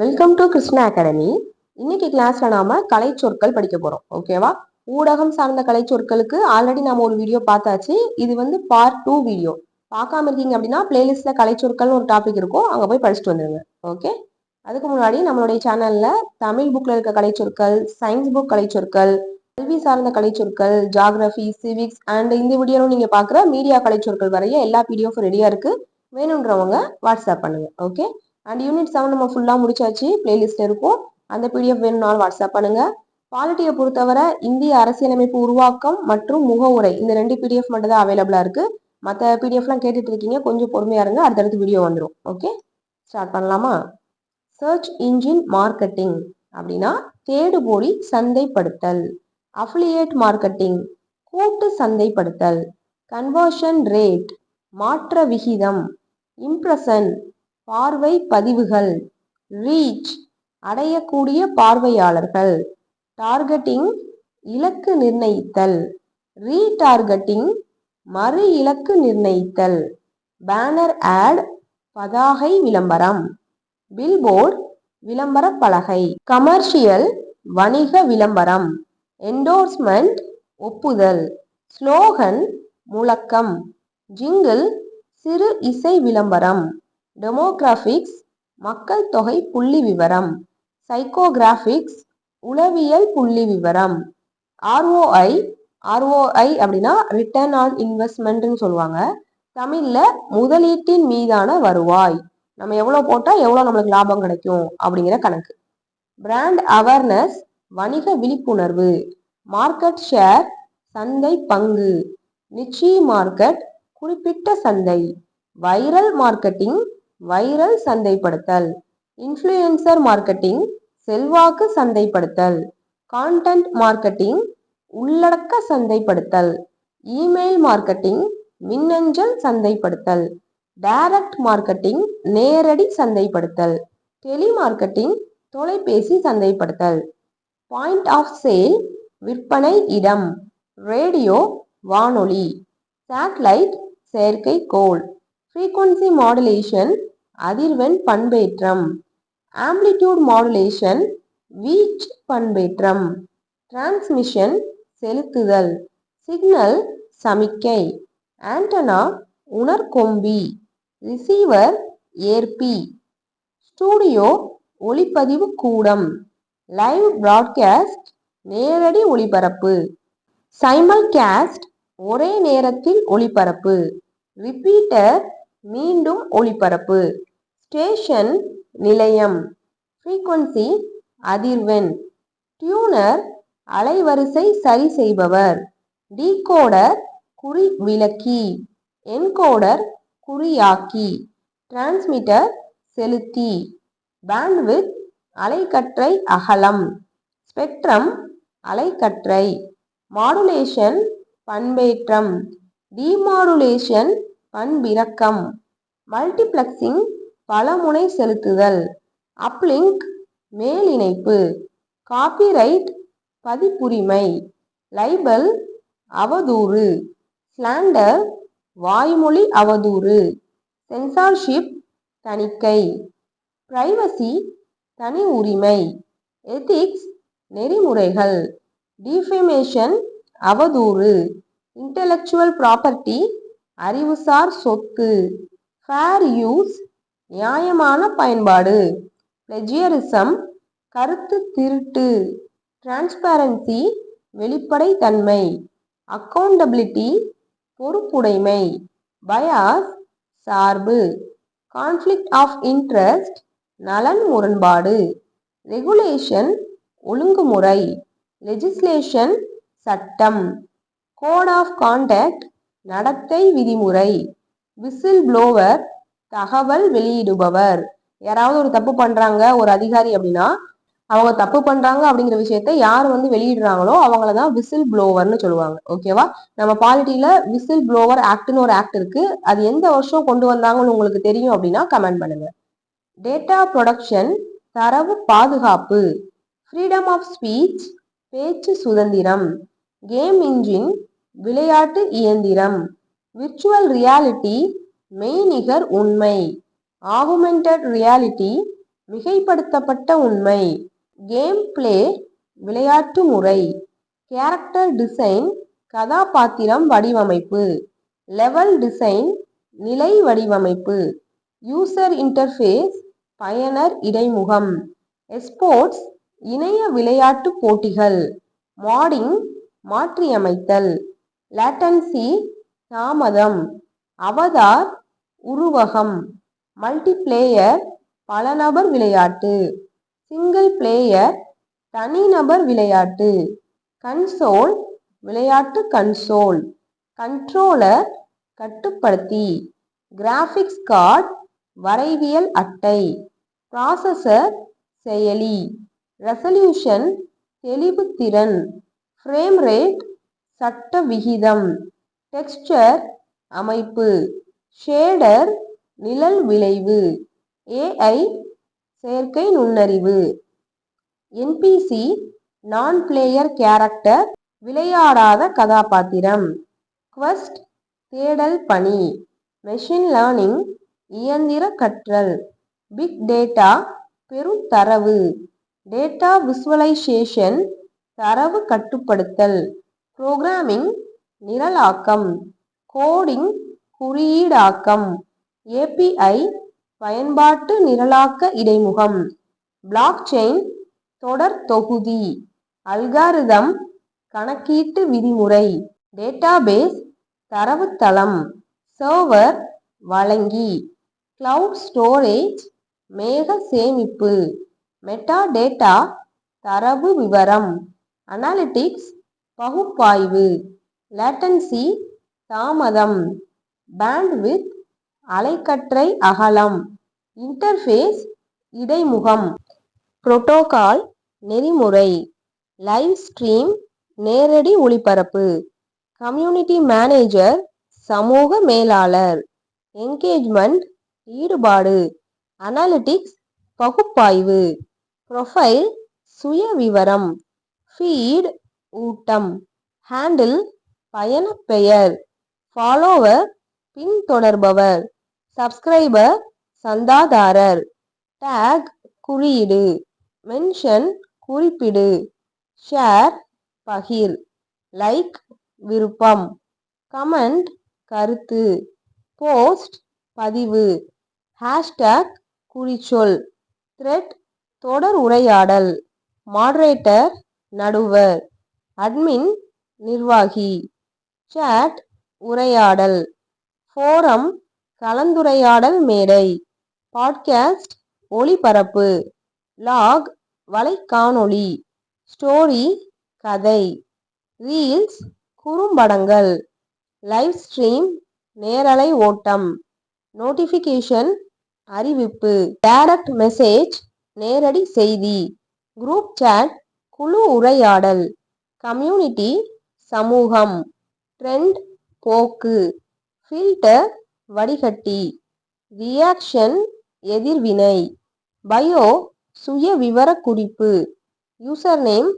Welcome to Krishna academy இன்னைக்கு கிளாஸ்ல நாம கலை சொற்கள் படிக்க போறோம். ஓகேவா ஊடகம் சார்ந்த கலை சொற்களுக்கு ஆல்ரெடி நாம ஒரு வீடியோ பார்த்தாச்சு. இது வந்து பார்ட் டூ வீடியோ பார்க்காம இருக்கீங்க அப்படின்னா பிளேலிஸ்ட்ல கலை சொற்கள்னு ஒரு டாபிக் இருக்கும். அங்க போய் படிச்சுட்டு வந்துருங்க. ஓகே அதுக்கு முன்னாடி நம்மளுடைய சேனல்ல தமிழ் புக்ல இருக்க கலை சொற்கள் சயின்ஸ் புக் கலை சொற்கள் கல்வி சார்ந்த கலை சொற்கள் ஜாகிரபி சிவிக்ஸ் அண்ட் இந்த வீடியோவும் நீங்க பாக்குற மீடியா கலை சொற்கள் வரைய எல்லா பிடிஎஃப் ரெடியா இருக்கு. வேணுன்றவங்க வாட்ஸ்அப் பண்ணுங்க. ஓகே அண்ட் யூனிட் செவன் நம்ம ஃபுல்லாக முடிச்சாச்சு. பிளேலிஸ்ட் இருக்கும். அந்த பிடிஎஃப் வேணும்னாலும் வாட்ஸ்அப் பண்ணுங்க. பாலிட்டியை பொறுத்தவரை இந்திய அரசியலமைப்பு உருவாக்கம் மற்றும் முகவுரை இந்த ரெண்டு பிடிஎஃப் மட்டும் தான் அவைலபிளாக இருக்கு. மற்ற பிடிஎஃப்லாம் கேட்டுட்டு இருக்கீங்க. கொஞ்சம் பொறுமையா இருங்க. அடுத்தடுத்து வீடியோ வந்துடும் ஓகே ஸ்டார்ட் பண்ணலாமா? சர்ச் இன்ஜின் மார்க்கெட்டிங் அப்படின்னா தேடுபொடி சந்தைப்படுத்தல். அஃபிலியேட் மார்க்கெட்டிங் கூட்டு சந்தைப்படுத்தல். கன்வர்ஷன் ரேட் மாற்ற விகிதம். இம்ப்ரெஷன் பார்வை பதிவுகள். ரீச் அடையக்கூடிய பார்வையாளர்கள். டார்கெட்டிங் இலக்கு நிர்ணயித்தல். ரீடார்கெட்டிங் மறு இலக்கு நிர்ணயித்தல். பேனர் ஆட் பதாகை விளம்பரம். பில்போர்ட் விளம்பர பலகை. கமர்ஷியல் வணிக விளம்பரம். என்டோர்ஸ்மெண்ட் ஒப்புதல். ஸ்லோகன் முழக்கம். ஜிங்கிள் சிறு இசை விளம்பரம். டெமோகிராஃபிக்ஸ் மக்கள் தொகை புள்ளி விவரம். சைக்கோகிராஃபிக்ஸ் உளவியல் புள்ளி விவரம். ஆர்ஓஐ ஆர்ஓஐ அப்படின்னா ரிட்டர்ன் ஆன் இன்வெஸ்ட்மெண்ட்னு சொல்லுவாங்க. தமிழில் முதலீட்டின் மீதான வருவாய். நம்ம எவ்வளோ போட்டால் எவ்வளோ நம்மளுக்கு லாபம் கிடைக்கும் அப்படிங்கிற கணக்கு. பிராண்ட் அவேர்னஸ் வணிக விழிப்புணர்வு. மார்க்கெட் ஷேர் சந்தை பங்கு. நிச்சி மார்க்கெட் குறிப்பிட்ட சந்தை. வைரல் மார்க்கெட்டிங் வைரல் சந்தைப்படுத்தல். இன்ஃப்ளூயன்சர் மார்க்கெட்டிங் செல்வாக்கு சந்தைப்படுத்தல். கான்டென்ட் மார்க்கெட்டிங் உள்ளடக்க சந்தைப்படுத்தல். இமெயில் மார்க்கெட்டிங் மின்னஞ்சல் சந்தைப்படுத்தல். டைரக்ட் மார்க்கெட்டிங் நேரடி சந்தைப்படுத்தல். டெலிமார்க்கெட்டிங் தொலைபேசி சந்தைப்படுத்தல். பாயிண்ட் ஆஃப் சேல் விற்பனை இடம். ரேடியோ வானொலி. சேட்டலைட் செயற்கைக்கோள். ஃப்ரீக்குவன்சி மாடுலேஷன் அதிர்வெண் பண்பேற்றம். ஆம்ப்ளிடியூட் மாடுலேஷன் வீச் பண்பேற்றம். டிரான்ஸ்மிஷன் செலுத்துதல். சிக்னல் சமிக்கை. ஆண்டனா உணர்கொம்பி. ரிசீவர் ஏற்பி. ஸ்டூடியோ ஒளிப்பதிவு கூடம். லைவ் பிராட்காஸ்ட் நேரடி ஒளிபரப்பு. சைமல் கேஸ்ட் ஒரே நேரத்தில் ஒளிபரப்பு. ரிப்பீட்டர் மீண்டும் ஒளிபரப்பு. ஸ்டேஷன் நிலையம். ஃப்ரீக்வன்சி அதிர்வெண். டியூனர் அலைவரிசை சரி செய்பவர். டீகோடர் குறி விளக்கி என்கோடர் குறியாக்கி. டிரான்ஸ்மிட்டர் செலுத்தி. பேண்ட்வித் அலைக்கற்றை அகலம். ஸ்பெக்ட்ரம் அலைக்கற்றை. மாடுலேஷன் பண்பேற்றம். டிமாடுலேஷன் பண்பிறக்கம். மல்டிப்ளெக்சிங் பலமுனை செலுத்துதல். அப்லிங்க் மேலிணைப்பு. காப்பிரைட் பதிப்புரிமை. லைபல் அவதூறு. ஸ்லாண்டர் வாய்மொழி அவதூறு. சென்சார்ஷிப் தணிக்கை. பிரைவசி தனி உரிமை. எதிக்ஸ் நெறிமுறைகள். டிஃபேமேஷன் அவதூறு. இன்டலெக்சுவல் ப்ராப்பர்ட்டி அறிவுசார் சொத்து. ஃபேர் யூஸ் நியாயமான பயன்பாடு. பிளெஜியரிசம் கருத்து திருட்டு டிரான்ஸ்பேரன்சி வெளிப்படைத்தன்மை அக்கௌண்டபிலிட்டி பொறுப்புடைமை பயாஸ் சார்பு கான்ஃப்ளிக்ட் ஆஃப் இன்ட்ரெஸ்ட் நலன் முரண்பாடு ரெகுலேஷன் ஒழுங்குமுறை லெஜிஸ்லேஷன் சட்டம் கோட் ஆஃப் கான்டாக்ட் நடத்தை விதிமுறை விசில் ப்ளோவர் தகவல் வெளியிடுபவர். யாராவது ஒரு தப்பு பண்றாங்க ஒரு அதிகாரி அப்படின்னா அவங்க தப்பு பண்றாங்க அப்படிங்கிற விஷயத்த யார் வந்து வெளியிடுறாங்களோ அவங்கள தான் விசில் ப்ளோவர்னு சொல்லுவாங்க. ஓகேவா நம்ம பாலிட்டியில விசில் ப்ளோவர் ஆக்ட்னு ஒரு ஆக்ட் இருக்கு. அது எந்த வருஷம் கொண்டு வந்தாங்கன்னு உங்களுக்கு தெரியும் அப்படின்னா கமெண்ட் பண்ணுங்க. டேட்டா ப்ரொடக்ஷன் தரவு பாதுகாப்பு ஃப்ரீடம் ஆஃப் ஸ்பீச் பேச்சு சுதந்திரம் கேம் இன்ஜின் விளையாட்டு இயந்திரம் விர்ச்சுவல் ரியாலிட்டி மெய்நிகர் உண்மை. ஆகுமெண்டட் ரியாலிட்டி மிகைப்படுத்தப்பட்ட உண்மை. கேம் பிளே விளையாட்டு முறை. கேரக்டர் டிசைன் கதாபாத்திரம் வடிவமைப்பு. லெவல் டிசைன் நிலை வடிவமைப்பு. யூசர் இன்டர்ஃபேஸ் பயனர் இடைமுகம். எஸ்போர்ட்ஸ் இணைய விளையாட்டு போட்டிகள். மாடிங் மாற்றியமைத்தல். லேட்டன்சி தாமதம். அவதார் உருவகம். மல்டிப்ளேயர் பலநபர் விளையாட்டு. சிங்கிள் பிளேயர் தனிநபர் விளையாட்டு. கன்சோல் விளையாட்டு கன்சோல் கண்ட்ரோலர் கட்டுப்படுத்தி. கிராஃபிக்ஸ் கார்டு வரைவியல் அட்டை. ப்ராசஸர் செயலி. ரெசல்யூஷன் தெளிவுத்திறன் ஃப்ரேம் ரேட் சட்ட விகிதம். டெக்ஸ்சர் அமைப்பு. ஷேடர் நிழல் விளைவு. ஏஐ செயற்கை நுண்ணறிவு. என்பிசி நான் பிளேயர் கேரக்டர் விளையாடாத கதாபாத்திரம். குவஸ்ட் தேடல் பணி. மெஷின் லேர்னிங் இயந்திர கற்றல். பிக் டேட்டா பெரும் தரவு. டேட்டா விசுவலைசேஷன் தரவு கட்டுப்படுத்தல். புரோகிராமிங் நிரலாக்கம். கோடிங் குறியீடாக்கம். ஏபிஐ பயன்பாட்டு நிரலாக்க இடைமுகம். பிளாக்செயின் தொடர் தொகுதி. அல்காரிதம் கணக்கீட்டு விதிமுறை. டேட்டாபேஸ் தரவுத்தளம். சர்வர் வழங்கி. கிளவுட் ஸ்டோரேஜ் மேக சேமிப்பு. மெட்டா டேட்டா தரவு விவரம். அனாலிட்டிக்ஸ் பகுப்பாய்வு. லேட்டன்சி தாமதம். பேண்ட்வித் அலைக்கற்றை அகலம் இன்டர்ஃபேஸ் இடைமுகம் புரோட்டோகால் நெறிமுறை லைவ் ஸ்ட்ரீம் நேரடி ஒளிபரப்பு கம்யூனிட்டி மேனேஜர் சமூக மேலாளர் என்கேஜ்மெண்ட் ஈடுபாடு அனாலிட்டிக்ஸ் பகுப்பாய்வு ப்ரொஃபைல் சுயவிவரம் ஃபீட் ஊட்டம் ஹேண்டில் பயணப்பெயர் ஃபாலோவர் பின்தொடர்பவர். சப்ஸ்கிரைபர் சந்தாதாரர். டேக் குறியீடு. மென்ஷன் குறிப்பிடு. ஷேர் பகிர். லைக் விருப்பம். கமெண்ட் கருத்து. போஸ்ட் பதிவு. ஹேஷ்டேக் குறிச்சொல். த்ரெட் தொடர் உரையாடல். மாடரேட்டர் நடுவர். அட்மின் நிர்வாகி. சாட் உரையாடல். ஃபோரம் கலந்துரையாடல் மேடை. பாட்காஸ்ட் ஒளிபரப்பு. லாக் வலைக்காணொளி. ஸ்டோரி கதை. ரீல்ஸ் குறும்படங்கள். லைவ் ஸ்ட்ரீம் நேரலை ஓட்டம். நோட்டிஃபிகேஷன் அறிவிப்பு. டைரக்ட் மெசேஜ் நேரடி செய்தி. குரூப் சாட் குழு உரையாடல். கம்யூனிட்டி சமூகம். ட்ரெண்ட் போக்கு. ஃபில்டர் வடிகட்டி. ரியாக்ஷன் எதிர்வினை. பயோ சுய விவரக்குறிப்பு யூசர் நேம்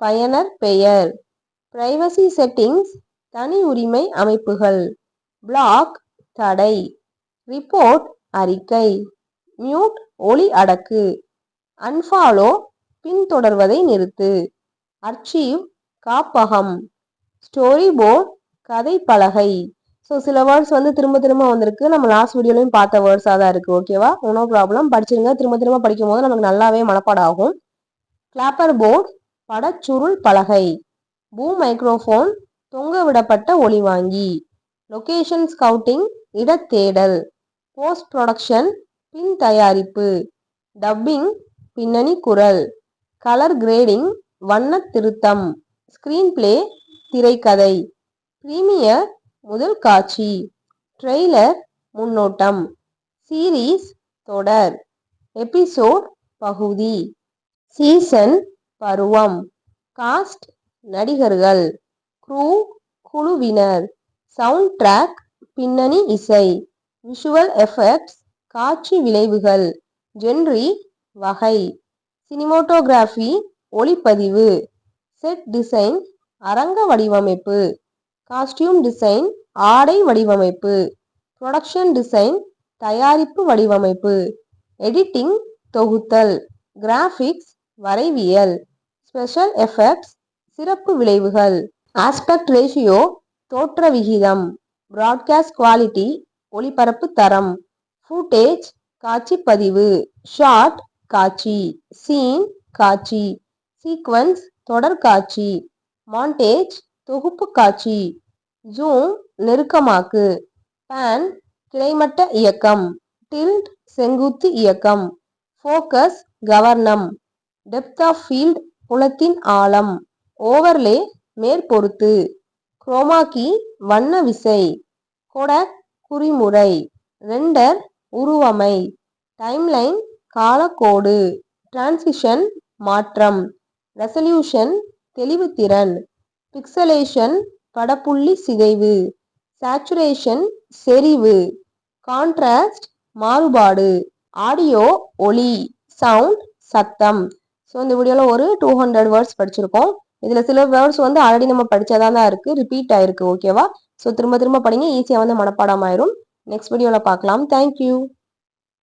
பயனர் பெயர். பிரைவசி செட்டிங்ஸ் தனி உரிமை அமைப்புகள். பிளாக் தடை. ரிப்போர்ட் அறிக்கை. மியூட் ஒளி அடக்கு. அன்ஃபாலோ பின்தொடர்வதை நிறுத்து. அர்ச்சீவ் காப்பகம். ஸ்டோரி போர்ட் கதை பலகை ஸோ சில வேர்ட்ஸ் வந்து திரும்ப திரும்ப வந்திருக்கு. நம்ம லாஸ்ட் வீடியோலையும் பார்த்த வேர்ட்ஸாக தான் இருக்குது ஓகேவா ஒன்றும் ப்ராப்ளம் படிச்சிருங்க. திரும்ப திரும்ப படிக்கும் போது நமக்கு நல்லாவே மனப்பாடாகும். கிளாப்பர் போர்ட் படச்சுருள் பலகை. பூ மைக்ரோஃபோன் தொங்க விடப்பட்ட ஒளிவாங்கி லொகேஷன் ஸ்கவுட்டிங் இடத்தேடல். போஸ்ட் ப்ரொடக்ஷன் பின் தயாரிப்பு. டப்பிங் பின்னணி குரல். கலர் கிரேடிங் வண்ண திருத்தம். ஸ்கிரீன் பிளே திரைக்கதை. பிரீமியர் முதல் காட்சி. ட்ரெய்லர் முன்னோட்டம். சீரீஸ் தொடர். எபிசோட் பகுதி. சீசன் பருவம். காஸ்ட் நடிகர்கள். க்ரூ குழுவினர். சவுண்ட் ட்ராக் பின்னணி இசை. விஷுவல் எஃபெக்ட்ஸ் காட்சி விளைவுகள். ஜென்ரி வகை. சினிமோட்டோகிராஃபி ஒளிப்பதிவு. செட் டிசைன் அரங்க வடிவமைப்பு. காஸ்டியூம் டிசைன் ஆடை வடிவமைப்பு. ப்ரொடக்ஷன் டிசைன் தயாரிப்பு வடிவமைப்பு. எடிட்டிங் தொகுத்தல். கிராஃபிக்ஸ் வரைவியல். ஸ்பெஷல் எஃபெக்ட்ஸ் சிறப்பு விளைவுகள். ஆஸ்பெக்ட் ரேஷியோ தோற்ற விகிதம். பிராட்காஸ்ட் குவாலிட்டி ஒளிபரப்பு தரம். ஃபூட்டேஜ் காட்சிப்பதிவு. ஷார்ட் காட்சி. சீன் காட்சி. சீக்வன்ஸ் தொடர்காட்சி மாண்டேஜ் தொகுப்பு காட்சி. ஜூம் நெருக்கமாக்கு. பேன் கிடைமட்ட இயக்கம். டில்ட் செங்குத்து இயக்கம். ஃபோக்கஸ் கவர்னம் டெப்த் ஆஃப் ஃபீல்ட் புலத்தின் ஆழம். ஓவர்லே மேற்பொருத்து. குரோமாக்கி வண்ண விசை. கொடக் குறிமுறை. ரெண்டர் உருவமை. டைம்லைன் காலக்கோடு. டிரான்சிஷன் மாற்றம். ரெசல்யூஷன் தெளிவுத்திறன். பிக்சலேஷன் படப்புள்ளி சிதைவு சேச்சுரேஷன் செறிவு கான்ட்ராஸ்ட் மாறுபாடு ஆடியோ ஒலி சவுண்ட் சத்தம். ஸோ இந்த வீடியோவில் ஒரு டூ ஹண்ட்ரட் வேர்ட்ஸ் படிச்சிருக்கோம். இதில் சில வேர்ட்ஸ் வந்து ஆல்ரெடி நம்ம படித்ததாக தான் இருக்குது ரிப்பீட் ஆயிருக்கு ஓகேவா ஸோ திரும்ப திரும்ப படிங்க ஈஸியாக வந்து மனப்பாடம் ஆயிரும். நெக்ஸ்ட் வீடியோவில் பார்க்கலாம். தேங்க்யூ